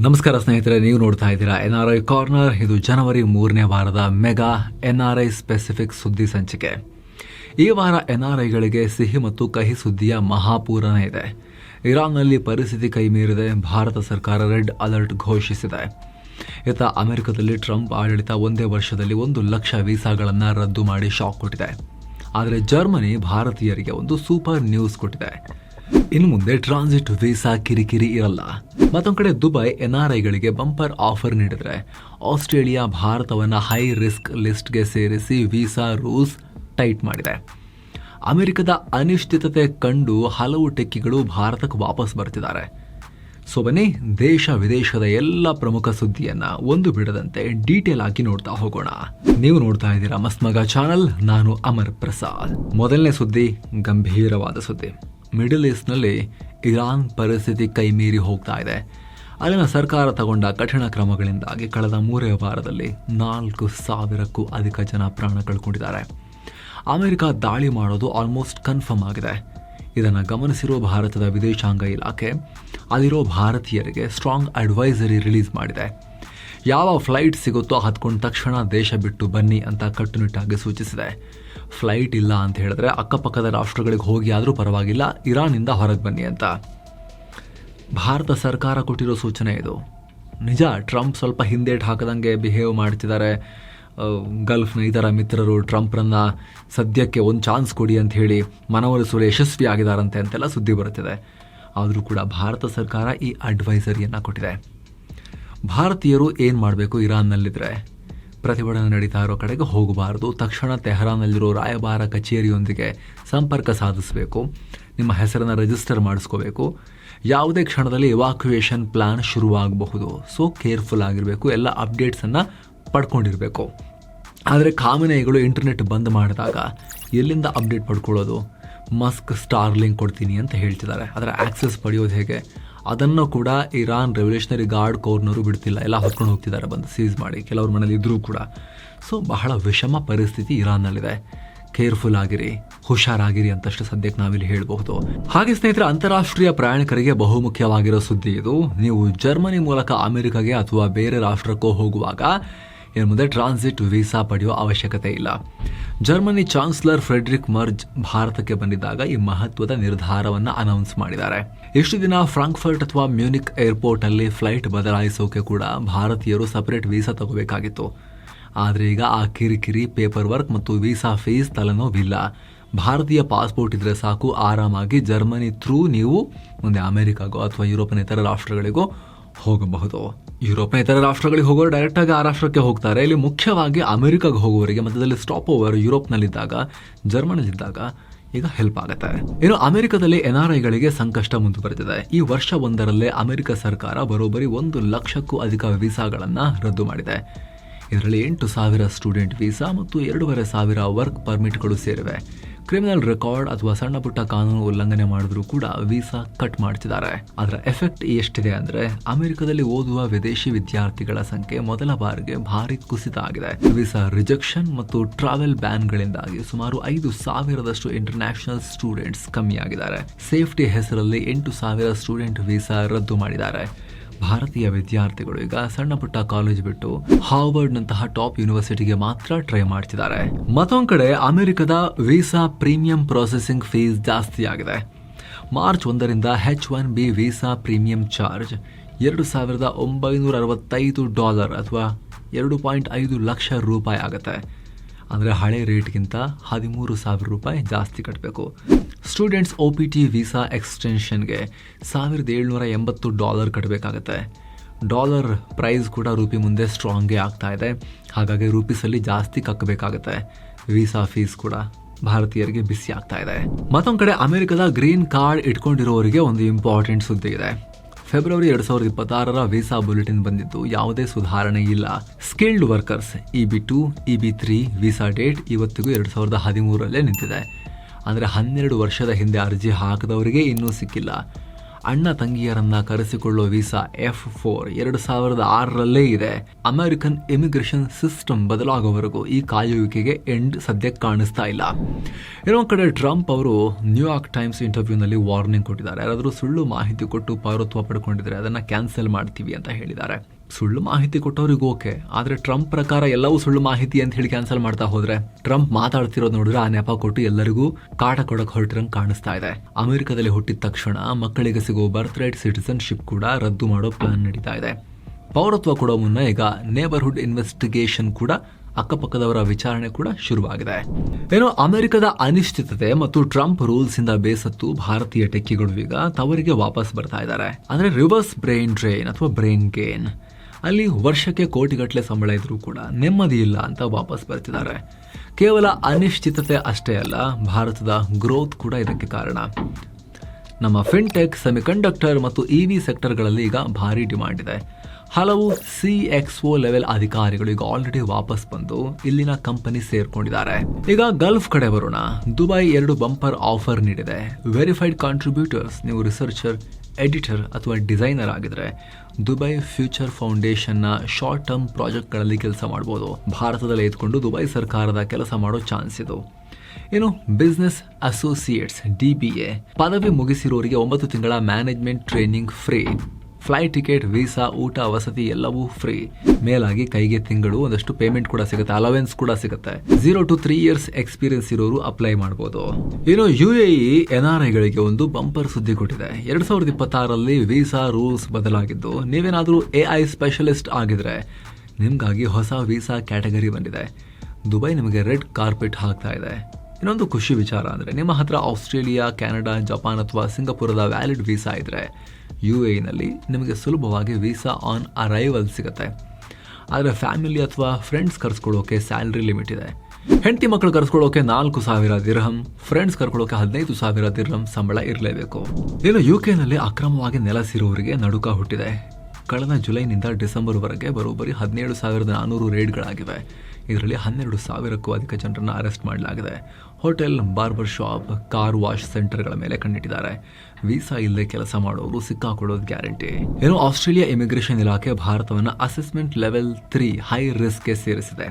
ನಮಸ್ಕಾರ ಸ್ನೇಹಿತರೆ, ನೀವು ನೋಡ್ತಾ ಇದ್ದೀರಾ ಎನ್ ಆರ್ ಐ ಕಾರ್ನರ್ ಇದು ಜನವರಿ ಮೂರನೇ ವಾರದ mega N R I specific ಸುದ್ದಿ ಸಂಚಿಕೆ. ಈ ವಾರ ಎನ್ ಆರ್ ಐಗಳಿಗೆ ಸಿಹಿ ಮತ್ತು ಕಹಿ ಸುದ್ದಿಯ ಮಹಾಪೂರನ ಇದೆ. ಇರಾನ್ನಲ್ಲಿ ಪರಿಸ್ಥಿತಿ ಕೈ ಮೀರಿದೆ, ಭಾರತ ಸರ್ಕಾರ ರೆಡ್ ಅಲರ್ಟ್ ಘೋಷಿಸಿದೆ. ಇತ್ತ ಅಮೆರಿಕದಲ್ಲಿ ಟ್ರಂಪ್ ಆಡಳಿತ ಒಂದೇ ವರ್ಷದಲ್ಲಿ ಒಂದು ಲಕ್ಷ ವೀಸಾಗಳನ್ನು ರದ್ದು ಮಾಡಿ ಶಾಕ್ ಕೊಟ್ಟಿದೆ. ಆದರೆ ಜರ್ಮನಿ ಭಾರತೀಯರಿಗೆ ಒಂದು ಸೂಪರ್ ನ್ಯೂಸ್ ಕೊಟ್ಟಿದೆ. ಇನ್ನು ಮುಂದೆ ಟ್ರಾನ್ಸಿಟ್ ವೀಸಾ ಕಿರಿಕಿರಿ ಇರಲ್ಲ. ಮತ್ತೊಂದ್ ಕಡೆ ದುಬೈ ಎನ್ಆರ್ಐಗಳಿಗೆ ಬಂಪರ್ ಆಫರ್ ನೀಡಿದ್ರೆ ಆಸ್ಟ್ರೇಲಿಯಾ ಭಾರತವನ್ನ ಹೈ ರಿಸ್ಕ್ ಲಿಸ್ಟ್ಗೆ ಸೇರಿಸಿ ವೀಸಾ ರೂಲ್ಸ್ ಟೈಟ್ ಮಾಡಿದೆ. ಅಮೆರಿಕದ ಅನಿಶ್ಚಿತತೆ ಕಂಡು ಹಲವು ಟೆಕ್ಕಿಗಳು ಭಾರತಕ್ಕೆ ವಾಪಸ್ ಬರ್ತಿದ್ದಾರೆ. ಸೊ ಬನ್ನಿ, ದೇಶ ವಿದೇಶದ ಎಲ್ಲ ಪ್ರಮುಖ ಸುದ್ದಿಯನ್ನ ಒಂದು ಬಿಡದಂತೆ ಡೀಟೇಲ್ ಆಗಿ ನೋಡ್ತಾ ಹೋಗೋಣ. ನೀವು ನೋಡ್ತಾ ಇದ್ದೀರಾ ಮಸ್ಮಗ ಚಾನಲ್ ನಾನು ಅಮರ್ ಪ್ರಸಾದ್. ಮೊದಲನೇ ಸುದ್ದಿ, ಗಂಭೀರವಾದ ಸುದ್ದಿ. ಮಿಡಲ್ ಈಸ್ಟ್ನಲ್ಲಿ ಇರಾನ್ ಪರಿಸ್ಥಿತಿ ಕೈ ಮೀರಿ ಹೋಗ್ತಾ ಇದೆ. ಅಲ್ಲಿನ ಸರ್ಕಾರ ತಗೊಂಡ ಕಠಿಣ ಕ್ರಮಗಳಿಂದಾಗಿ ಕಳೆದ ಮೂರೇ ವಾರದಲ್ಲಿ ನಾಲ್ಕು ಸಾವಿರಕ್ಕೂ ಅಧಿಕ ಜನ ಪ್ರಾಣ ಕಳ್ಕೊಂಡಿದ್ದಾರೆ. ಅಮೆರಿಕ ದಾಳಿ ಮಾಡೋದು ಆಲ್ಮೋಸ್ಟ್ ಕನ್ಫರ್ಮ್ ಆಗಿದೆ. ಇದನ್ನು ಗಮನಿಸಿರುವ ಭಾರತದ ವಿದೇಶಾಂಗ ಇಲಾಖೆ, ಅಲ್ಲಿರೋ ಭಾರತೀಯರಿಗೆ ಸ್ಟ್ರಾಂಗ್ ಅಡ್ವೈಸರಿ ರಿಲೀಸ್ ಮಾಡಿದೆ. ಯಾವ ಫ್ಲೈಟ್ ಸಿಗುತ್ತೋ ಹತ್ಕೊಂಡ ತಕ್ಷಣ ದೇಶ ಬಿಟ್ಟು ಬನ್ನಿ ಅಂತ ಕಟ್ಟುನಿಟ್ಟಾಗಿ ಸೂಚಿಸಿದೆ. ಫ್ಲೈಟ್ ಇಲ್ಲ ಅಂತ ಹೇಳಿದ್ರೆ ಅಕ್ಕಪಕ್ಕದ ರಾಷ್ಟ್ರಗಳಿಗೆ ಹೋಗಿ ಆದರೂ ಪರವಾಗಿಲ್ಲ ಇರಾನಿಂದ ಹೊರಗೆ ಬನ್ನಿ ಅಂತ. ಭಾರತ ಸರ್ಕಾರ ಕೊಟ್ಟಿರೋ ಸೂಚನೆ ಇದು. ನಿಜ, ಟ್ರಂಪ್ ಸ್ವಲ್ಪ ಹಿಂದೇಟ್ ಹಾಕದಂಗೆ ಬಿಹೇವ್ ಮಾಡ್ತಿದ್ದಾರೆ. ಗಲ್ಫ್ನ ಇತರ ಮಿತ್ರರು ಟ್ರಂಪ್ರನ್ನ ಸದ್ಯಕ್ಕೆ ಒಂದು ಚಾನ್ಸ್ ಕೊಡಿ ಅಂತ ಹೇಳಿ ಮನವೊಲಿಸಲು ಯಶಸ್ವಿ ಆಗಿದ್ದಾರಂತೆ ಅಂತೆಲ್ಲ ಸುದ್ದಿ ಬರುತ್ತಿದೆ. ಆದರೂ ಕೂಡ ಭಾರತ ಸರ್ಕಾರ ಈ ಅಡ್ವೈಸರಿಯನ್ನು ಕೊಟ್ಟಿದೆ. ಭಾರತೀಯರು ಏನು ಮಾಡಬೇಕು ಇರಾನ್ನಲ್ಲಿದ್ದರೆ ಪ್ರತಿಭಟನೆ ನಡೀತಾ ಇರೋ ಕಡೆಗೆ ಹೋಗಬಾರ್ದು. ತಕ್ಷಣ ತೆಹರಾನ್ನಲ್ಲಿರೋ ರಾಯಭಾರ ಕಚೇರಿಯೊಂದಿಗೆ ಸಂಪರ್ಕ ಸಾಧಿಸಬೇಕು. ನಿಮ್ಮ ಹೆಸರನ್ನು ರಿಜಿಸ್ಟರ್ ಮಾಡಿಸ್ಕೋಬೇಕು. ಯಾವುದೇ ಕ್ಷಣದಲ್ಲಿ ಇವಾಕ್ಯುವೇಷನ್ ಪ್ಲ್ಯಾನ್ ಶುರುವಾಗಬಹುದು. ಸೊ ಕೇರ್ಫುಲ್ ಆಗಿರಬೇಕು. ಎಲ್ಲ ಅಪ್ಡೇಟ್ಸನ್ನು ಪಡ್ಕೊಂಡಿರಬೇಕು. ಆದರೆ ಕಾಮಿನೆಗಳು ಇಂಟರ್ನೆಟ್ ಬಂದ್ ಮಾಡಿದಾಗ ಎಲ್ಲಿಂದ ಅಪ್ಡೇಟ್ ಪಡ್ಕೊಳ್ಳೋದು? ಮಸ್ಕ್ ಸ್ಟಾರ್ಲಿಂಗ್ ಕೊಡ್ತೀನಿ ಅಂತ ಹೇಳ್ತಿದ್ದಾರೆ. ಅದರ ಆಕ್ಸೆಸ್ ಪಡೆಯೋದು ಹೇಗೆ? ಅದನ್ನು ಕೂಡ ಇರಾನ್ ರೆವಲ್ಯೂಷನರಿ ಗಾರ್ಡ್ ಕೋರ್ನವರು ಬಿಡ್ತಿಲ್ಲ. ಎಲ್ಲ ಹೊತ್ಕೊಂಡು ಹೋಗ್ತಿದ್ದಾರೆ ಬಂದು ಸೀಸ್ ಮಾಡಿ. ಕೆಲವ್ರ ಮನೇಲಿ ಇದ್ದರೂ ಕೂಡ. ಸೊ ಬಹಳ ವಿಷಮ ಪರಿಸ್ಥಿತಿ ಇರಾನ್ನಲ್ಲಿದೆ. ಕೇರ್ಫುಲ್ ಆಗಿರಿ, ಹುಷಾರಾಗಿರಿ ಅಂತಷ್ಟು ಸದ್ಯಕ್ಕೆ ನಾವಿಲ್ಲಿ ಹೇಳಬಹುದು. ಹಾಗೆ ಸ್ನೇಹಿತರೆ, ಅಂತಾರಾಷ್ಟ್ರೀಯ ಪ್ರಯಾಣಿಕರಿಗೆ ಬಹುಮುಖ್ಯವಾಗಿರೋ ಸುದ್ದಿ ಇದು. ನೀವು ಜರ್ಮನಿ ಮೂಲಕ ಅಮೆರಿಕಾಗೆ ಅಥವಾ ಬೇರೆ ರಾಷ್ಟ್ರಕ್ಕೂ ಹೋಗುವಾಗ ಇನ್ನು ಮುಂದೆ ಟ್ರಾನ್ಸಿಟ್ ವೀಸಾ ಪಡೆಯುವ ಅವಶ್ಯಕತೆ ಇಲ್ಲ. ಜರ್ಮನಿ ಚಾನ್ಸಲರ್ ಫ್ರೆಡ್ರಿಕ್ ಮರ್ಜ್ ಭಾರತಕ್ಕೆ ಬಂದಿದ್ದಾಗ ಈ ಮಹತ್ವದ ನಿರ್ಧಾರವನ್ನು ಅನೌನ್ಸ್ ಮಾಡಿದ್ದಾರೆ. ಇಷ್ಟು ದಿನ ಫ್ರಾಂಕ್ಫರ್ಟ್ ಅಥವಾ ಮ್ಯೂನಿಕ್ ಏರ್ಪೋರ್ಟ್ ಅಲ್ಲಿ ಫ್ಲೈಟ್ ಬದಲಾಯಿಸೋಕೆ ಕೂಡ ಭಾರತೀಯರು ಸಪರೇಟ್ ವೀಸಾ ತಗೋಬೇಕಾಗಿತ್ತು. ಆದರೆ ಈಗ ಆ ಕಿರಿಕಿರಿ ಪೇಪರ್ ವರ್ಕ್ ಮತ್ತು ವೀಸಾ ಫೀಸ್ ತಲೆನೋವಿಲ್ಲ. ಭಾರತೀಯ ಪಾಸ್ಪೋರ್ಟ್ ಇದ್ರೆ ಸಾಕು, ಆರಾಮಾಗಿ ಜರ್ಮನಿ ಥ್ರೂ ನೀವು ಮುಂದೆ ಅಮೆರಿಕಾಗೋ ಅಥವಾ ಯುರೋಪಿನ ಇತರ ರಾಷ್ಟ್ರಗಳಿಗೋ ಹೋಗಬಹುದು. ಯುರೋಪ್ನ ಇತರ ರಾಷ್ಟ್ರಗಳಿಗೆ ಹೋಗೋರು ಡೈರೆಕ್ಟ್ ಆಗಿ ಆ ರಾಷ್ಟ್ರಕ್ಕೆ ಹೋಗ್ತಾರೆ. ಇಲ್ಲಿ ಮುಖ್ಯವಾಗಿ ಅಮೆರಿಕಾಗೆ ಹೋಗುವವರಿಗೆ ಮಧ್ಯದಲ್ಲಿ ಸ್ಟಾಪ್ ಓವರ್ ಯುರೋಪ್ನಲ್ಲಿದ್ದಾಗ, ಜರ್ಮನಿಲಿದ್ದಾಗ ಈಗ ಹೆಲ್ಪ್ ಆಗುತ್ತೆ. ಇನ್ನು ಅಮೆರಿಕದಲ್ಲಿ ಎನ್ಆರ್ಐಗಳಿಗೆ ಸಂಕಷ್ಟ ಮುಂದುವರೆದಿದೆ. ಈ ವರ್ಷ ಒಂದರಲ್ಲೇ ಅಮೆರಿಕ ಸರ್ಕಾರ ಬರೋಬ್ಬರಿ ಒಂದು ಲಕ್ಷಕ್ಕೂ ಅಧಿಕ ವೀಸಾಗಳನ್ನು ರದ್ದು ಮಾಡಿದೆ. ಇದರಲ್ಲಿ ಎಂಟು ಸಾವಿರ ಸ್ಟೂಡೆಂಟ್ ವೀಸಾ ಮತ್ತು ಎರಡೂವರೆ ಸಾವಿರ ವರ್ಕ್ ಪರ್ಮಿಟ್ಗಳು ಸೇರಿವೆ. ಕ್ರಿಮಿನಲ್ ರೆಕಾರ್ಡ್ ಅಥವಾ ಸಣ್ಣ ಪುಟ್ಟ ಕಾನೂನು ಉಲ್ಲಂಘನೆ ಮಾಡಿದ್ರು ಕೂಡ ವೀಸಾ ಕಟ್ ಮಾಡ್ತಿದ್ದಾರೆ. ಅದರ ಎಫೆಕ್ಟ್ ಎಷ್ಟಿದೆ ಅಂದ್ರೆ ಅಮೆರಿಕದಲ್ಲಿ ಓದುವ ವಿದೇಶಿ ವಿದ್ಯಾರ್ಥಿಗಳ ಸಂಖ್ಯೆ ಮೊದಲ ಬಾರಿಗೆ ಭಾರಿ ಕುಸಿತ ಆಗಿದೆ ವೀಸಾ ರಿಜೆಕ್ಷನ್ ಮತ್ತು ಟ್ರಾವೆಲ್ ಬ್ಯಾನ್ ಗಳಿಂದಾಗಿ ಸುಮಾರು ಐದು ಸಾವಿರದಷ್ಟು ಇಂಟರ್ನ್ಯಾಷನಲ್ ಸ್ಟೂಡೆಂಟ್ಸ್ ಕಮ್ಮಿಯಾಗಿದ್ದಾರೆ. ಸೇಫ್ಟಿ ಹೆಸರಲ್ಲಿ ಎಂಟು ಸಾವಿರ ಸ್ಟೂಡೆಂಟ್ ವೀಸಾ ರದ್ದು ಮಾಡಿದ್ದಾರೆ. ಭಾರತೀಯ ವಿದ್ಯಾರ್ಥಿಗಳು ಈಗ ಸಣ್ಣ ಪುಟ್ಟ ಕಾಲೇಜ್ ಬಿಟ್ಟು ಹಾರ್ವರ್ಡ್ ನಂತಹ ಟಾಪ್ ಯೂನಿವರ್ಸಿಟಿಗೆ ಮಾತ್ರ ಟ್ರೈ ಮಾಡ್ತಿದ್ದಾರೆ. ಮತ್ತೊಂದ್ ಕಡೆ ಅಮೆರಿಕದ ವೀಸಾ ಪ್ರೀಮಿಯಂ ಪ್ರೊಸೆಸಿಂಗ್ ಫೀಸ್ ಜಾಸ್ತಿ ಆಗಿದೆ. ಮಾರ್ಚ್ ಒಂದರಿಂದ H one B visa premium charge ಎರಡು ಸಾವಿರದ ಒಂಬೈನೂರ ಅರವತ್ತೈದು ಡಾಲರ್ ಅಥವಾ ಎರಡು ಪಾಯಿಂಟ್ ಐದು ಲಕ್ಷ ರೂಪಾಯಿ ಆಗುತ್ತೆ. ಅಂದರೆ ಹಳೆ ರೇಟ್ಗಿಂತ ಹದಿಮೂರು ಸಾವಿರ ರೂಪಾಯಿ ಜಾಸ್ತಿ ಕಟ್ಟಬೇಕು students O P T visa ಎಕ್ಸ್ಟೆನ್ಷನ್ಗೆ ಸಾವಿರದ ಏಳ್ನೂರ ಎಂಬತ್ತು ಡಾಲರ್ ಕಟ್ಟಬೇಕಾಗತ್ತೆ ಡಾಲರ್ ಪ್ರೈಸ್ ಕೂಡ ರೂಪಿ ಮುಂದೆ ಸ್ಟ್ರಾಂಗೇ ಆಗ್ತಾ ಇದೆ. ಹಾಗಾಗಿ ರೂಪೀಸಲ್ಲಿ ಜಾಸ್ತಿ ಕಕ್ಕಬೇಕಾಗತ್ತೆ ವೀಸಾ ಫೀಸ್ ಕೂಡ ಭಾರತೀಯರಿಗೆ ಬಿಸಿ ಆಗ್ತಾ ಇದೆ. ಮತ್ತೊಂದು ಕಡೆ ಅಮೆರಿಕದ ಗ್ರೀನ್ ಕಾರ್ಡ್ ಇಟ್ಕೊಂಡಿರೋರಿಗೆ ಒಂದು ಇಂಪಾರ್ಟೆಂಟ್ ಸುದ್ದಿ ಇದೆ. ಫೆಬ್ರವರಿ ಎರಡ್ ಸಾವಿರದ ಇಪ್ಪತ್ತಾರರ ವೀಸಾ ಬುಲೆಟಿನ್ ಬಂದಿದ್ದು ಯಾವುದೇ ಸುಧಾರಣೆ ಇಲ್ಲ. Skilled workers E B two E B three visa date ಇವತ್ತಿಗೂ ಎರಡು ಸಾವಿರದ ಹದಿಮೂರಲ್ಲೇ ನಿಂತಿದೆ. ಅಂದರೆ ಹನ್ನೆರಡು ವರ್ಷದ ಹಿಂದೆ ಅರ್ಜಿ ಹಾಕಿದವರಿಗೆ ಇನ್ನೂ ಸಿಕ್ಕಿಲ್ಲ. ಅಣ್ಣ ತಂಗಿಯರನ್ನ ಕರೆಸಿಕೊಳ್ಳುವ ವೀಸಾ ಎಫ್ ಫೋರ್ ಎರಡು ಸಾವಿರದ ಆರರಲ್ಲೇ ಇದೆ. ಅಮೆರಿಕನ್ ಇಮಿಗ್ರೇಷನ್ ಸಿಸ್ಟಮ್ ಬದಲಾಗುವವರೆಗೂ ಈ ಕಾಯುವಿಕೆಗೆ ಎಂಡ್ ಸದ್ಯಕ್ಕೆ ಕಾಣಿಸ್ತಾ ಇಲ್ಲ. ಇನ್ನೊಂದು ಕಡೆ ಟ್ರಂಪ್ ಅವರು ನ್ಯೂಯಾರ್ಕ್ ಟೈಮ್ಸ್ ಇಂಟರ್ವ್ಯೂನಲ್ಲಿ ವಾರ್ನಿಂಗ್ ಕೊಟ್ಟಿದ್ದಾರೆ. ಯಾರಾದರೂ ಸುಳ್ಳು ಮಾಹಿತಿ ಕೊಟ್ಟು ಪೌರತ್ವ ಪಡ್ಕೊಂಡಿದ್ರೆ ಅದನ್ನು ಕ್ಯಾನ್ಸಲ್ ಮಾಡ್ತೀವಿ ಅಂತ ಹೇಳಿದ್ದಾರೆ. ಸುಳ್ಳು ಮಾಹಿತಿ ಕೊಟ್ಟವ್ರಿಗೆ ಓಕೆ. ಆದರೆ ಟ್ರಂಪ್ ಪ್ರಕಾರ ಎಲ್ಲವೂ ಸುಳ್ಳು ಮಾಹಿತಿ ಅಂತ ಹೇಳಿ ಕ್ಯಾನ್ಸಲ್ ಮಾಡ್ತಾ ಹೋದ್ರೆ ಟ್ರಂಪ್ ಮಾತಾಡ್ತಿರೋದು ನೋಡಿದ್ರೆ ಆ ನೆಪ ಕೊಟ್ಟು ಎಲ್ಲರಿಗೂ ಕಾಟ ಕೊಡಕ್ ಹೊರಟಿರಂಗ್ ಕಾಣಿಸ್ತಾ ಇದೆ. ಅಮೆರಿಕದಲ್ಲಿ ಹುಟ್ಟಿದ ತಕ್ಷಣ ಮಕ್ಕಳಿಗೆ ಸಿಗೋ ಬರ್ತ್ ರೈಟ್ ಸಿಟಿಸನ್ಶಿಪ್ ಕೂಡ ರದ್ದು ಮಾಡೋ ಪ್ಲಾನ್ ನಡೀತಾ ಇದೆ. ಪೌರತ್ವ ಕೊಡೋ ಮುನ್ನ ಈಗ ನೇಬರ್ಹುಡ್ ಇನ್ವೆಸ್ಟಿಗೇಷನ್ ಕೂಡ ಅಕ್ಕಪಕ್ಕದವರ ವಿಚಾರಣೆ ಕೂಡ ಶುರುವಾಗಿದೆ. ಏನೋ ಅಮೆರಿಕದ ಅನಿಶ್ಚಿತತೆ ಮತ್ತು ಟ್ರಂಪ್ ರೂಲ್ಸ್ ಇಂದ ಬೇಸತ್ತು ಭಾರತೀಯ ಟೆಕ್ಕಿಗಳು ಈಗ ತವರಿಗೆ ವಾಪಸ್ ಬರ್ತಾ ಇದ್ದಾರೆ. ಅಂದ್ರೆ ರಿವರ್ಸ್ ಬ್ರೈನ್ ಡ್ರೈನ್ ಅಥವಾ ಬ್ರೈನ್ ಗೇನ್ ಅಲ್ಲಿ ವರ್ಷಕ್ಕೆ ಕೋಟಿಗಟ್ಟಲೆ ಸಂಬಳ ಇದ್ರೂ ಕೂಡ ನೆಮ್ಮದಿ ಇಲ್ಲ ಅಂತ ವಾಪಸ್ ಬರ್ತಿದ್ದಾರೆ. ಕೇವಲ ಅನಿಶ್ಚಿತತೆ ಅಷ್ಟೇ ಅಲ್ಲ, ಭಾರತದ ಗ್ರೋತ್ ಕೂಡ ಇದಕ್ಕೆ ಕಾರಣ. ನಮ್ಮ ಫಿನ್ಟೆಕ್ ಸೆಮಿಕಂಡಕ್ಟರ್ ಮತ್ತು ಇ ವಿ ಸೆಕ್ಟರ್ಗಳಲ್ಲಿ ಈಗ ಭಾರಿ ಡಿಮಾಂಡ್ ಇದೆ. ಹಲವು ಸಿ ಎಕ್ಸ್ ಒ ಲೆವೆಲ್ ಅಧಿಕಾರಿಗಳು ಈಗ ಆಲ್ರೆಡಿ ವಾಪಸ್ ಬಂದು ಇಲ್ಲಿನ ಕಂಪನಿ ಸೇರ್ಕೊಂಡಿದ್ದಾರೆ. ಈಗ ಗಲ್ಫ್ ಕಡೆ ಬರೋಣ. ದುಬೈ ಎರಡು ಬಂಪರ್ ಆಫರ್ ನೀಡಿದೆ. ವೆರಿಫೈಡ್ ಕಾಂಟ್ರಿಬ್ಯೂಟರ್ಸ್ ನೀವು ರಿಸರ್ಚರ್ ಎಡಿಟರ್ ಅಥವಾ ಡಿಸೈನರ್ ಆಗಿದ್ರೆ ದುಬೈ ಫ್ಯೂಚರ್ ಫೌಂಡೇಶನ್ನ ಶಾರ್ಟ್ ಟರ್ಮ್ ಪ್ರಾಜೆಕ್ಟ್ಗಳಲ್ಲಿ ಕೆಲಸ ಮಾಡ್ಬೋದು. ಭಾರತದಲ್ಲೇ ಇದ್ಕೊಂಡು ದುಬೈ ಸರ್ಕಾರದ ಕೆಲಸ ಮಾಡೋ ಚಾನ್ಸ್ ಇದು. ಏನು business associates D B A ಪದವಿ ಮುಗಿಸಿರೋರಿಗೆ ಒಂಬತ್ತು ತಿಂಗಳ management training free flight ticket visa ಊಟ, ವಸತಿ ಎಲ್ಲವೂ ಫ್ರೀ ಮೇಲಾಗಿ ಕೈಗೆ ತಿಂಗಳು, ಒಂದಷ್ಟು ಪೇಮೆಂಟ್ ಕೂಡ ಸಿಗುತ್ತೆ ಅಲವೆನ್ಸ್ ಕೂಡ ಸಿಗುತ್ತೆ. Zero to three years experience ಇರೋರು ಅಪ್ಲೈ ಮಾಡಬಹುದು ಇನ್ನು ಯು ಎ ಎನ್ ಆರ್ ಐಗಳಿಗೆ ಒಂದು ಬಂಪರ್ ಸುದ್ದಿ ಕೊಟ್ಟಿದೆ. ಎರಡ್ ಸಾವಿರದ ಇಪ್ಪತ್ತಾರರಲ್ಲಿ ವೀಸಾ ರೂಲ್ಸ್ ಬದಲಾಗಿದ್ದು, ನೀವೇನಾದರೂ ಎ ಐ ಸ್ಪೆಷಲಿಸ್ಟ್ ಆಗಿದ್ರೆ, ನಿಮ್ಗಾಗಿ ಹೊಸ ವೀಸಾ ಕ್ಯಾಟಗರಿ ಬಂದಿದೆ. ದುಬೈ ನಿಮಗೆ ರೆಡ್ ಕಾರ್ಪೆಟ್ ಹಾಕ್ತಾ ಇದೆ. ಇನ್ನೊಂದು ಖುಷಿ ವಿಚಾರ ಅಂದರೆ, ನಿಮ್ಮ ಹತ್ರ ಆಸ್ಟ್ರೇಲಿಯಾ, ಕೆನಡಾ, ಜಪಾನ್ ಅಥವಾ ಸಿಂಗಪುರದ ವ್ಯಾಲಿಡ್ ವೀಸಾ ಇದ್ದರೆ ಯು ಎನಲ್ಲಿ ನಿಮಗೆ ಸುಲಭವಾಗಿ ವೀಸಾ ಆನ್ ಅರೈವಲ್ ಸಿಗುತ್ತೆ. ಆದರೆ ಫ್ಯಾಮಿಲಿ ಅಥವಾ ಫ್ರೆಂಡ್ಸ್ ಕರ್ಸ್ಕೊಳ್ಳೋಕೆ ಸ್ಯಾಲ್ರಿ ಲಿಮಿಟ್ ಇದೆ. ಹೆಂಡತಿ ಮಕ್ಕಳು ಕರ್ಸ್ಕೊಳ್ಳೋಕೆ ನಾಲ್ಕು ಸಾವಿರ ದಿರ್ಹಂ ಫ್ರೆಂಡ್ಸ್ ಕರ್ಕೊಳ್ಳೋಕೆ ಹದಿನೈದು ಸಾವಿರ ದಿರ್ಹಂ ಸಂಬಳ ಇರಲೇಬೇಕು. ಇನ್ನು ಯು ಕೆನಲ್ಲಿ ಅಕ್ರಮವಾಗಿ ನೆಲೆಸಿರುವವರಿಗೆ ನಡುಕ ಹುಟ್ಟಿದೆ. ಕಳೆದ ಜುಲೈನಿಂದ ಡಿಸೆಂಬರ್ವರೆಗೆ ಬರೋಬ್ಬರಿ ಹದಿನೇಳು ಸಾವಿರದ ನಾನ್ನೂರು ರೇಡ್ಗಳಾಗಿವೆ ಇದರಲ್ಲಿ ಹನ್ನೆರಡು ಸಾವಿರಕ್ಕೂ ಅಧಿಕ ಜನರನ್ನು ಅರೆಸ್ಟ್ ಮಾಡಲಾಗಿದೆ. Hotel barber shop, car wash ಸೆಂಟರ್ಗಳ ಮೇಲೆ ಕಣ್ಣಿಟ್ಟಿದ್ದಾರೆ. ವೀಸಾ ಇಲ್ಲದೆ ಕೆಲಸ ಮಾಡೋರು ಸಿಕ್ಕಾಕೊಳ್ಳೋದು ಗ್ಯಾರಂಟಿ. ಏನು ಆಸ್ಟ್ರೇಲಿಯಾ ಇಮಿಗ್ರೇಷನ್ ಇಲಾಖೆ ಭಾರತವನ್ನು ಅಸೆಸ್ಮೆಂಟ್ ಲೆವೆಲ್ ತ್ರೀ ಹೈ ರಿಸ್ಕ್ಗೆ ಸೇರಿಸಿದೆ.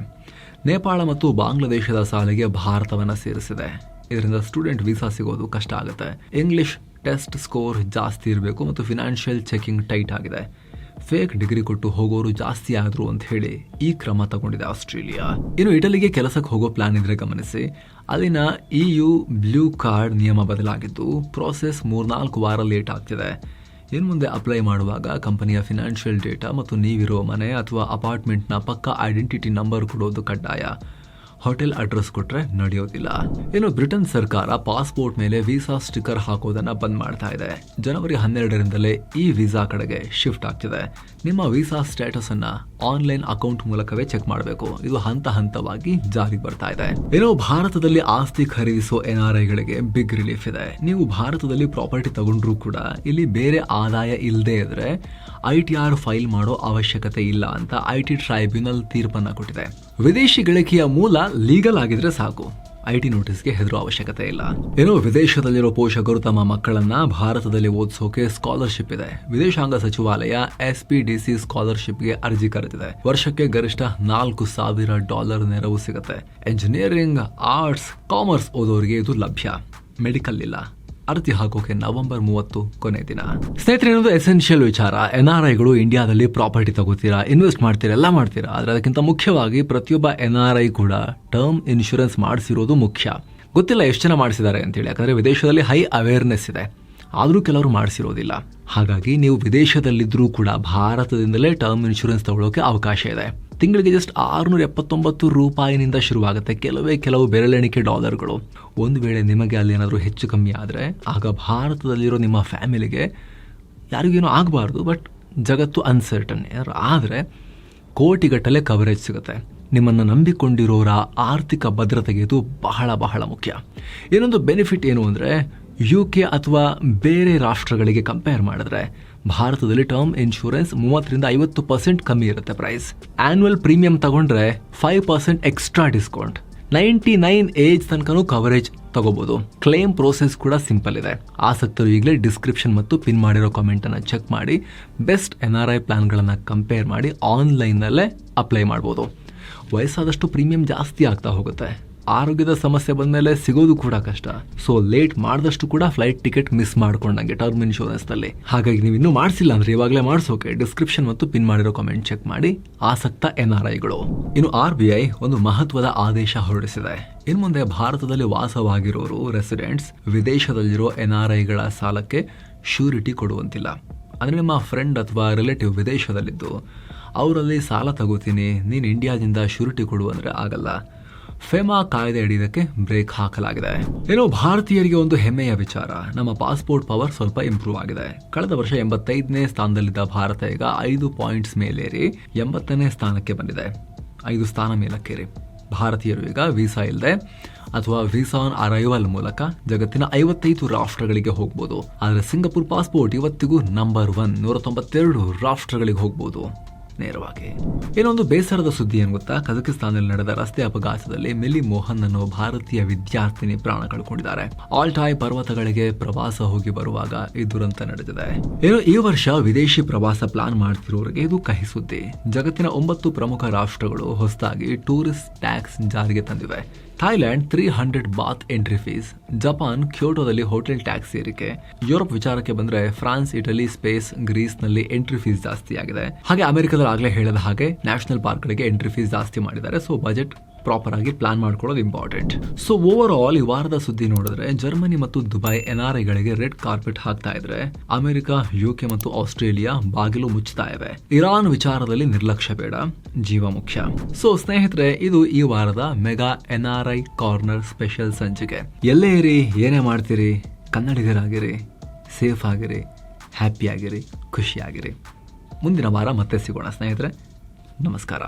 ನೇಪಾಳ ಮತ್ತು ಬಾಂಗ್ಲಾದೇಶದ ಸಾಲಿಗೆ ಭಾರತವನ್ನು ಸೇರಿಸಿದೆ. ಇದರಿಂದ ಸ್ಟೂಡೆಂಟ್ ವೀಸಾ ಸಿಗೋದು ಕಷ್ಟ ಆಗುತ್ತೆ. ಇಂಗ್ಲಿಷ್ ಟೆಸ್ಟ್ ಸ್ಕೋರ್ ಜಾಸ್ತಿ ಇರಬೇಕು ಮತ್ತು ಫಿನಾನ್ಷಿಯಲ್ ಚೆಕಿಂಗ್ ಟೈಟ್ ಆಗಿದೆ. ಫೇಕ್ ಡಿಗ್ರಿ ಕೊಟ್ಟು ಹೋಗೋರು ಜಾಸ್ತಿ ಆದ್ರು ಅಂತ ಹೇಳಿ ಈ ಕ್ರಮ ತಗೊಂಡಿದೆ ಆಸ್ಟ್ರೇಲಿಯಾ. ಇನ್ನು ಇಟಲಿಗೆ ಕೆಲಸಕ್ಕೆ ಹೋಗೋ ಪ್ಲಾನ್ ಇದ್ರೆ ಗಮನಿಸಿ. ಅಲ್ಲಿನ ಇ ಯು ಬ್ಲೂ ಕಾರ್ಡ್ ನಿಯಮ ಬದಲಾಗಿದ್ದು ಪ್ರೋಸೆಸ್ ಮೂರ್ನಾಲ್ಕು ವಾರ ಲೇಟ್ ಆಗ್ತಿದೆ. ಇನ್ನು ಮುಂದೆ ಅಪ್ಲೈ ಮಾಡುವಾಗ ಕಂಪನಿಯ ಫಿನಾನ್ಷಿಯಲ್ ಡೇಟಾ ಮತ್ತು ನೀವಿರೋ ಮನೆ ಅಥವಾ ಅಪಾರ್ಟ್ಮೆಂಟ್ನ ಪಕ್ಕ ಐಡೆಂಟಿಟಿ ನಂಬರ್ ಕೊಡೋದು ಕಡ್ಡಾಯ. ಹೋಟೆಲ್ ಅಡ್ರೆಸ್ ಕೊಟ್ರೆ ನಡೆಯೋದಿಲ್ಲ. ಇನ್ನು ಬ್ರಿಟನ್ ಸರ್ಕಾರ ಪಾಸ್ಪೋರ್ಟ್ ಮೇಲೆ ವೀಸಾ ಸ್ಟಿಕರ್ ಹಾಕೋದನ್ನ ಬಂದ್ ಮಾಡ್ತಾ ಇದೆ. ಜನವರಿ ಹನ್ನೆರಡರಿಂದಲೇ ಈ ವೀಸಾ ಕಡೆಗೆ ಶಿಫ್ಟ್ ಆಗ್ತಿದೆ. ನಿಮ್ಮ ವೀಸಾ ಸ್ಟೇಟಸ್ ಅನ್ನ ಆನ್ಲೈನ್ ಅಕೌಂಟ್ ಮೂಲಕವೇ ಚೆಕ್ ಮಾಡಬೇಕು. ಇದು ಹಂತ ಹಂತವಾಗಿ ಜಾರಿಗೆ ಬರ್ತಾ ಇದೆ. ಇನ್ನು ಭಾರತದಲ್ಲಿ ಆಸ್ತಿ ಖರೀದಿಸೋ ಎನ್ ಆರ್ ಐಗಳಿಗೆ ಬಿಗ್ ರಿಲೀಫ್ ಇದೆ. ನೀವು ಭಾರತದಲ್ಲಿ ಪ್ರಾಪರ್ಟಿ ತಗೊಂಡ್ರೂ ಕೂಡ ಇಲ್ಲಿ ಬೇರೆ ಆದಾಯ ಇಲ್ಲದೆ ಇದ್ರೆ ಐ ಟಿ ಆರ್ ಫೈಲ್ ಮಾಡೋ ಅವಶ್ಯಕತೆ ಇಲ್ಲ ಅಂತ ಐ ಟಿ ಟ್ರೈಬ್ಯುನಲ್ ತೀರ್ಪನ್ನ ಕೊಟ್ಟಿದೆ. ವಿದೇಶಿ ಗಳಿಕೆಯ ಮೂಲ ಲೀಗಲ್ ಆಗಿದ್ರೆ ಸಾಕು. ಐ ಟಿ ನೋಟಿಸ್ಗೆ ಹೆದರೋ ಅವಶ್ಯಕತೆ ಇಲ್ಲ. ಏನೋ ವಿದೇಶದಲ್ಲಿರೋ ಪೋಷಕರು ತಮ್ಮ ಮಕ್ಕಳನ್ನ ಭಾರತದಲ್ಲಿ ಓದಿಸೋಕೆ ಸ್ಕಾಲರ್ಶಿಪ್ ಇದೆ. ವಿದೇಶಾಂಗ ಸಚಿವಾಲಯ ಎಸ್ ಪಿ ಡಿ ಸಿ ಸ್ಕಾಲರ್ಶಿಪ್ಗೆ ಅರ್ಜಿ ಕರೆದಿದೆ. ವರ್ಷಕ್ಕೆ ಗರಿಷ್ಠ ನಾಲ್ಕು ಸಾವಿರ ಡಾಲರ್ ನೆರವು ಸಿಗುತ್ತೆ. ಎಂಜಿನಿಯರಿಂಗ್, ಆರ್ಟ್ಸ್, ಕಾಮರ್ಸ್ ಓದೋರಿಗೆ ಇದು ಲಭ್ಯ. ಮೆಡಿಕಲ್ ಇಲ್ಲ. ಅರ್ಜಿ ಹಾಕೋಕೆ ನವೆಂಬರ್ ಮೂವತ್ತು ಕೊನೆ ದಿನ. ಸ್ನೇಹಿತರೆ ಇನ್ನೊಂದು ಎಸೆನ್ಷಿಯಲ್ ವಿಚಾರ. ಎನ್ ಆರ್ ಐಗಳು ಇಂಡಿಯಾದಲ್ಲಿ ಪ್ರಾಪರ್ಟಿ ತಗೋತೀರಾ ಇನ್ವೆಸ್ಟ್ ಮಾಡ್ತೀರಾ, ಎಲ್ಲ ಮಾಡ್ತೀರಾ? ಆದರೆ ಅದಕ್ಕಿಂತ ಮುಖ್ಯವಾಗಿ ಪ್ರತಿಯೊಬ್ಬ ಎನ್ ಆರ್ ಐ ಕೂಡ ಟರ್ಮ್ ಇನ್ಶೂರೆನ್ಸ್ ಮಾಡಿಸಿರೋದು ಮುಖ್ಯ. ಗೊತ್ತಿಲ್ಲ ಎಷ್ಟು ಜನ ಮಾಡಿಸಿದ್ದಾರೆ ಅಂತೇಳಿ. ಯಾಕಂದ್ರೆ ವಿದೇಶದಲ್ಲಿ ಹೈ ಅವೇರ್ನೆಸ್ ಇದೆ. ಆದರೂ ಕೆಲವರು ಮಾಡಿಸಿರೋದಿಲ್ಲ. ಹಾಗಾಗಿ ನೀವು ವಿದೇಶದಲ್ಲಿದ್ದರೂ ಕೂಡ ಭಾರತದಿಂದಲೇ ಟರ್ಮ್ ಇನ್ಶೂರೆನ್ಸ್ ತಗೊಳ್ಳೋಕೆ ಅವಕಾಶ ಇದೆ. ತಿಂಗಳಿಗೆ ಜಸ್ಟ್ ಆರುನೂರ ಎಪ್ಪತ್ತೊಂಬತ್ತು ರೂಪಾಯಿನಿಂದ ಶುರುವಾಗುತ್ತೆ ಕೆಲವೇ ಕೆಲವು ಬೆರಳೆಣಿಕೆ ಡಾಲರ್ಗಳು. ಒಂದು ವೇಳೆ ನಿಮಗೆ ಅಲ್ಲಿ ಏನಾದರೂ ಹೆಚ್ಚು ಕಮ್ಮಿ ಆದರೆ, ಆಗ ಭಾರತದಲ್ಲಿರೋ ನಿಮ್ಮ ಫ್ಯಾಮಿಲಿಗೆ ಯಾರಿಗೇನೂ ಆಗಬಾರ್ದು, ಬಟ್ ಜಗತ್ತು ಅನ್ಸರ್ಟನ್ ಯಾರು ಆದರೆ ಕೋಟಿಗಟ್ಟಲೆ ಕವರೇಜ್ ಸಿಗುತ್ತೆ. ನಿಮ್ಮನ್ನು ನಂಬಿಕೊಂಡಿರೋರ ಆರ್ಥಿಕ ಭದ್ರತೆಗೆ ಇದು ಬಹಳ ಬಹಳ ಮುಖ್ಯ. ಇನ್ನೊಂದು ಬೆನಿಫಿಟ್ ಏನು ಅಂದರೆ ಯು ಕೆ ಅಥವಾ ಬೇರೆ ರಾಷ್ಟ್ರಗಳಿಗೆ ಕಂಪೇರ್ ಮಾಡಿದ್ರೆ ಭಾರತದಲ್ಲಿ ಟರ್ಮ್ ಇನ್ಶೂರೆನ್ಸ್ ಮೂವತ್ತರಿಂದ ಐವತ್ತು ಪರ್ಸೆಂಟ್ ಕಮ್ಮಿ ಇರುತ್ತೆ ಪ್ರೈಸ್ ಆನ್ಯುವಲ್ ಪ್ರೀಮಿಯಂ ತಗೊಂಡ್ರೆ five percent extra discount ninety nine age ತನಕನೂ ಕವರೇಜ್ ತಗೋಬಹುದು ಕ್ಲೇಮ್ ಪ್ರೋಸೆಸ್ ಕೂಡ ಸಿಂಪಲ್ ಇದೆ. ಆಸಕ್ತರು ಈಗಲೇ ಡಿಸ್ಕ್ರಿಪ್ಷನ್ ಮತ್ತು ಪಿನ್ ಮಾಡಿರೋ ಕಾಮೆಂಟ್ ಅನ್ನ ಚೆಕ್ ಮಾಡಿ ಬೆಸ್ಟ್ ಎನ್ ಆರ್ ಐ ಪ್ಲಾನ್ಗಳನ್ನ ಕಂಪೇರ್ ಮಾಡಿ ಆನ್ಲೈನ್ನಲ್ಲೇ ಅಪ್ಲೈ ಮಾಡ್ಬೋದು. ವಯಸ್ಸಾದಷ್ಟು ಪ್ರೀಮಿಯಂ ಜಾಸ್ತಿ ಆಗ್ತಾ ಹೋಗುತ್ತೆ. ಆರೋಗ್ಯದ ಸಮಸ್ಯೆ ಬಂದಮೇಲೆ ಸಿಗೋದು ಕೂಡ ಕಷ್ಟ. ಸೊ ಲೇಟ್ ಮಾಡಿದಷ್ಟು ಕೂಡ ಫ್ಲೈಟ್ ಟಿಕೆಟ್ ಮಿಸ್ ಮಾಡ್ಕೊಂಡಂಗೆ ಟರ್ಮ್ ಇನ್ಶೂರೆನ್ಸ್ನಲ್ಲಿ ಹಾಗಾಗಿ ನೀವು ಇನ್ನೂ ಮಾಡಿಸಿಲ್ಲ ಅಂದ್ರೆ ಇವಾಗಲೇ ಮಾಡಿಸೋಕೆ ಡಿಸ್ಕ್ರಿಪ್ಷನ್ ಮತ್ತು ಪಿನ್ ಮಾಡಿರೋ ಕಾಮೆಂಟ್ ಚೆಕ್ ಮಾಡಿ. ಆಸಕ್ತ ಎನ್ ಆರ್ ಐಗಳು ಇನ್ನು ಆರ್ ಬಿ ಐ ಒಂದು ಮಹತ್ವದ ಆದೇಶ ಹೊರಡಿಸಿದೆ. ಇನ್ನು ಮುಂದೆ ಭಾರತದಲ್ಲಿ ವಾಸವಾಗಿರೋರು ರೆಸಿಡೆಂಟ್ಸ್ ವಿದೇಶದಲ್ಲಿರೋ ಎನ್ ಆರ್ ಐಗಳ ಸಾಲಕ್ಕೆ ಶ್ಯೂರಿಟಿ ಕೊಡುವಂತಿಲ್ಲ. ಅಂದರೆ ನಿಮ್ಮ ಫ್ರೆಂಡ್ ಅಥವಾ ರಿಲೇಟಿವ್ ವಿದೇಶದಲ್ಲಿದ್ದು, ಅವರಲ್ಲಿ ಸಾಲ ತಗೋತೀನಿ, ನೀನು ಇಂಡಿಯಾದಿಂದ ಶ್ಯೂರಿಟಿ ಕೊಡು ಅಂದರೆ ಆಗಲ್ಲ. ಫೆಮಾ ಕಾಯ್ದೆ ಹಿಡಿಯೋದಕ್ಕೆ ಬ್ರೇಕ್ ಹಾಕಲಾಗಿದೆ. ಏನೋ ಭಾರತೀಯರಿಗೆ ಒಂದು ಹೆಮ್ಮೆಯ ವಿಚಾರ. ನಮ್ಮ ಪಾಸ್ಪೋರ್ಟ್ ಪವರ್ ಸ್ವಲ್ಪ ಇಂಪ್ರೂವ್ ಆಗಿದೆ. ಕಳೆದ ವರ್ಷ ಎಂಬತ್ತೈದನೇ ಸ್ಥಾನದಲ್ಲಿದ್ದ ಭಾರತ ಈಗ ಐದು ಪಾಯಿಂಟ್ಸ್ ಮೇಲೇರಿ, ಎಂಬತ್ತನೇ ಸ್ಥಾನಕ್ಕೆ ಬಂದಿದೆ. ಐದು ಸ್ಥಾನ ಮೇಲಕ್ಕೇರಿ. ಭಾರತೀಯರು ಈಗ ವೀಸಾ ಇಲ್ಲದೆ ಅಥವಾ ವೀಸಾ ಆನ್ ಅರೈವಲ್ ಮೂಲಕ ಜಗತ್ತಿನ ಐವತ್ತೈದು ರಾಷ್ಟ್ರಗಳಿಗೆ ಹೋಗ್ಬೋದು. ಆದರೆ ಸಿಂಗಪುರ್ ಪಾಸ್ಪೋರ್ಟ್ ಇವತ್ತಿಗೂ ನಂಬರ್ ಒನ್ ನೂರ ತೊಂಬತ್ತೆರಡು ರಾಷ್ಟ್ರಗಳಿಗೆ ಹೋಗ್ಬೋದು. ನೇರವಾಗಿ. ಇನ್ನೊಂದು ಬೇಸರದ ಸುದ್ದಿ ಏನು ಗೊತ್ತಾ? ಕಜಕಿಸ್ತಾನದಲ್ಲಿ ನಡೆದ ರಸ್ತೆ ಅಪಘಾತದಲ್ಲಿ ಮಿಲಿ ಮೋಹನ್ ಅನ್ನೋ ಭಾರತೀಯ ವಿದ್ಯಾರ್ಥಿನಿ ಪ್ರಾಣ ಕಳ್ಕೊಂಡಿದ್ದಾರೆ. ಆಲ್ಟಾಯ್ ಪರ್ವತಗಳಿಗೆ ಪ್ರವಾಸ ಹೋಗಿ ಬರುವಾಗ ಈ ದುರಂತ ನಡೆದಿದೆ. ಏನು ಈ ವರ್ಷ ವಿದೇಶಿ ಪ್ರವಾಸ ಪ್ಲಾನ್ ಮಾಡ್ತಿರೋರಿಗೆ ಇದು ಕಹಿ ಸುದ್ದಿ. ಜಗತ್ತಿನ ಒಂಬತ್ತು ಪ್ರಮುಖ ರಾಷ್ಟ್ರಗಳು ಹೊಸದಾಗಿ ಟೂರಿಸ್ಟ್ ಟ್ಯಾಕ್ಸ್ ಜಾರಿಗೆ ತಂದಿವೆ. Thailand three hundred baht entry fees Japan ಕ್ಯೋಟೋದಲ್ಲಿ hotel tax ಏರಿಕೆ, ಯುರೋಪ್ ವಿಚಾರಕ್ಕೆ ಬಂದ್ರೆ ಫ್ರಾನ್ಸ್, ಇಟಲಿ, ಸ್ಪೇಸ್ ಗ್ರೀಸ್ನಲ್ಲಿ ಎಂಟ್ರಿ ಫೀಸ್ ಜಾಸ್ತಿ ಆಗಿದೆ ಹಾಗೆ ಅಮೆರಿಕದಲ್ಲಿ ಆಗ್ಲೇ ಹೇಳಿದ ಹಾಗೆ ನ್ಯಾಷನಲ್ ಪಾರ್ಕ್ ಗಳಿಗೆ ಎಂಟ್ರಿ ಫೀಸ್ ಜಾಸ್ತಿ ಮಾಡಿದ್ದಾರೆ ಸೊ ಬಜೆಟ್ ಪ್ರಾಪರ್ ಆಗಿ ಪ್ಲಾನ್ ಮಾಡ್ಕೊಳ್ಳೋದು ಇಂಪಾರ್ಟೆಂಟ್ ಸೊ ಓವರ್ ಆಲ್ ಈ ವಾರದ ಸುದ್ದಿ ನೋಡಿದ್ರೆ ಜರ್ಮನಿ ಮತ್ತು ದುಬೈ ಎನ್ ಆರ್ ಐಗಳಿಗೆ ರೆಡ್ ಕಾರ್ಪೆಟ್ ಹಾಕ್ತಾ ಇದ್ರೆ, ಅಮೆರಿಕ ಯುಕೆ ಮತ್ತು ಆಸ್ಟ್ರೇಲಿಯಾ ಬಾಗಿಲು ಮುಚ್ಚುತ್ತಾ ಇವೆ ಇರಾನ್ ವಿಚಾರದಲ್ಲಿ ನಿರ್ಲಕ್ಷ್ಯ ಬೇಡ, ಜೀವ ಮುಖ್ಯ. ಸೊ ಸ್ನೇಹಿತರೆ, ಇದು ಈ ವಾರದ mega N R I corner special ಸಂಚಿಕೆ. ಎಲ್ಲೇ ಇರಿ, ಏನೇ ಮಾಡ್ತೀರಿ, ಕನ್ನಡಿಗರಾಗಿರಿ ಸೇಫ್ ಆಗಿರಿ ಹ್ಯಾಪಿಯಾಗಿರಿ ಖುಷಿಯಾಗಿರಿ ಮುಂದಿನ ವಾರ ಮತ್ತೆ ಸಿಗೋಣ ಸ್ನೇಹಿತರೆ. ನಮಸ್ಕಾರ.